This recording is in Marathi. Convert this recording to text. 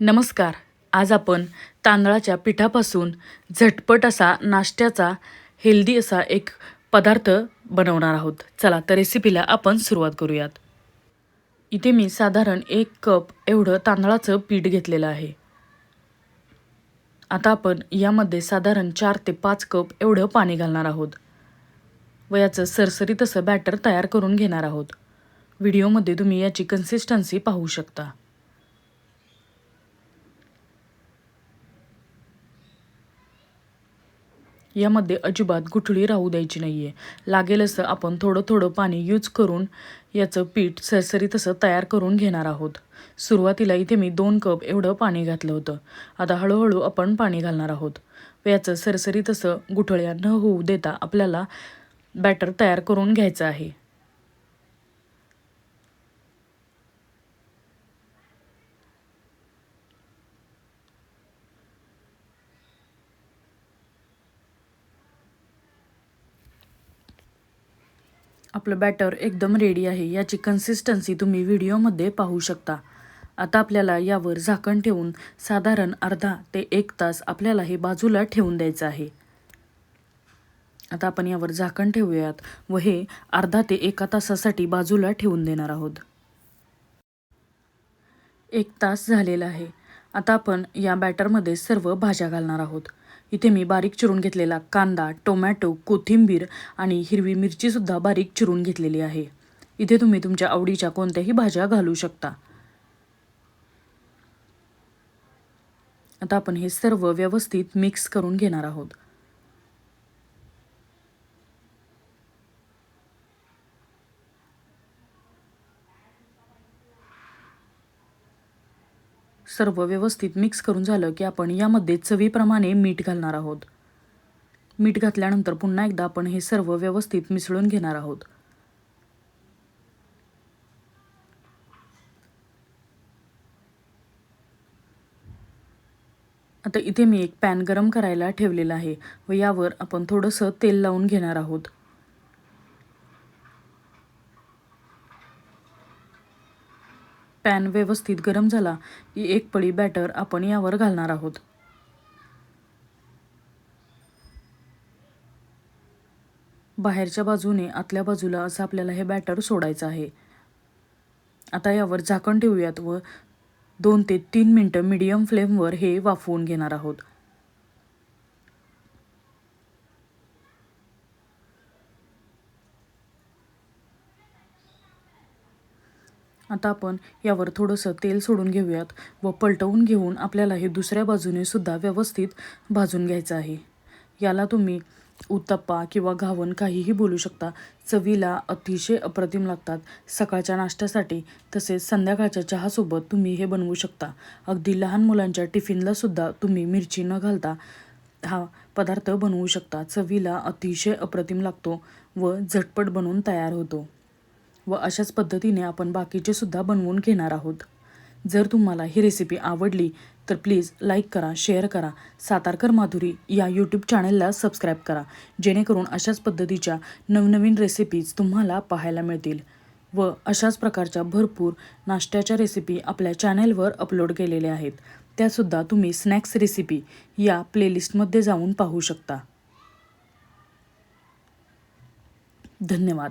नमस्कार. आज आपण तांदळाच्या पिठापासून झटपट असा नाश्त्याचा हेल्दी असा एक पदार्थ बनवणार आहोत. चला तर रेसिपीला आपण सुरुवात करूयात. इथे मी साधारण एक कप एवढं तांदळाचं पीठ घेतलेलं आहे. आता आपण यामध्ये साधारण चार ते पाच कप एवढं पाणी घालणार आहोत. व याचं सरसरीत असं बॅटर तयार करून घेणार आहोत. व्हिडिओमध्ये तुम्ही याची कन्सिस्टन्सी पाहू शकता. यामध्ये अजिबात गुठळी राहू द्यायची नाही आहे लागेल असं आपण थोडं थोडं पाणी यूज करून याचं पीठ सरसरी तसं तयार करून घेणार आहोत. सुरुवातीला इथे मी दोन कप एवढं पाणी घातलं होतं. आता हळूहळू आपण पाणी घालणार आहोत. व याचं सरसरी तसं गुठळ्या न होऊ देता आपल्याला बॅटर तयार करून घ्यायचं आहे. आपलं बॅटर एकदम रेडी आहे याची कन्सिस्टन्सी तुम्ही व्हिडिओमध्ये पाहू शकता. आता आपल्याला यावर झाकण ठेवून साधारण अर्धा ते एक तास आपल्याला हे बाजूला ठेवून द्यायचं आहे. आता आपण यावर झाकण ठेवूयात व हे अर्धा ते एका तासासाठी बाजूला ठेवून देणार आहोत. एक तास झालेला आहे. आता आपण या बॅटरमध्ये सर्व भाज्या घालणार आहोत. इथे मी बारीक चिरून घेतलेला कांदा टोमॅटो कोथिंबीर आणि हिरवी मिरचीसुद्धा बारीक चिरून घेतलेली आहे. इथे तुम्ही तुमच्या आवडीच्या कोणत्याही भाज्या घालू शकता. आता आपण हे सर्व व्यवस्थित मिक्स करून घेणार आहोत. सर्व व्यवस्थित मिक्स करून झालं की आपण यामध्ये चवीप्रमाणे मीठ घालणार आहोत. मीठ घातल्यानंतर पुन्हा एकदा आपण हे सर्व व्यवस्थित मिसळून घेणार आहोत. आता इथे मी एक पॅन गरम करायला ठेवलेला आहे व यावर आपण थोडंसं तेल लावून घेणार आहोत. पॅन व्यवस्थित गरम झाला की एक पळी बॅटर आपण यावर घालणार आहोत. बाहेरच्या बाजूने आतल्या बाजूला असं आपल्याला हे बॅटर सोडायचं आहे. आता यावर झाकण ठेवूयात व दोन ते तीन मिनटं मीडियम फ्लेमवर हे वाफवून घेणार आहोत. आता आपण यावर थोडंसं तेल सोडून घेऊयात व पलटवून घेऊन आपल्याला हे दुसऱ्या बाजूने सुद्धा व्यवस्थित भाजून घ्यायचं आहे. याला तुम्ही उत्तप्पा किंवा घावन काहीही बोलू शकता. चवीला अतिशय अप्रतिम लागतात. सकाळच्या नाश्त्यासाठी तसेच संध्याकाळच्या चहासोबत तुम्ही हे बनवू शकता. अगदी लहान मुलांच्या टिफिनलासुद्धा तुम्ही मिरची न घालता हा पदार्थ बनवू शकता. चवीला अतिशय अप्रतिम लागतो व झटपट बनवून तयार होतो. व अशाच पद्धतीने आपण बाकीचे सुद्धा बनवून घेणार आहोत. जर तुम्हाला ही रेसिपी आवडली तर प्लीज लाईक करा शेअर करा. सातारकर माधुरी या यूट्यूब चॅनलला सबस्क्राईब करा. जेणेकरून अशाच पद्धतीच्या नवनवीन रेसिपीज तुम्हाला पाहायला मिळतील. व अशाच प्रकारच्या भरपूर नाश्त्याच्या रेसिपी आपल्या चॅनलवर अपलोड केलेल्या आहेत. त्यासुद्धा तुम्ही स्नॅक्स रेसिपी या प्लेलिस्टमध्ये जाऊन पाहू शकता. धन्यवाद.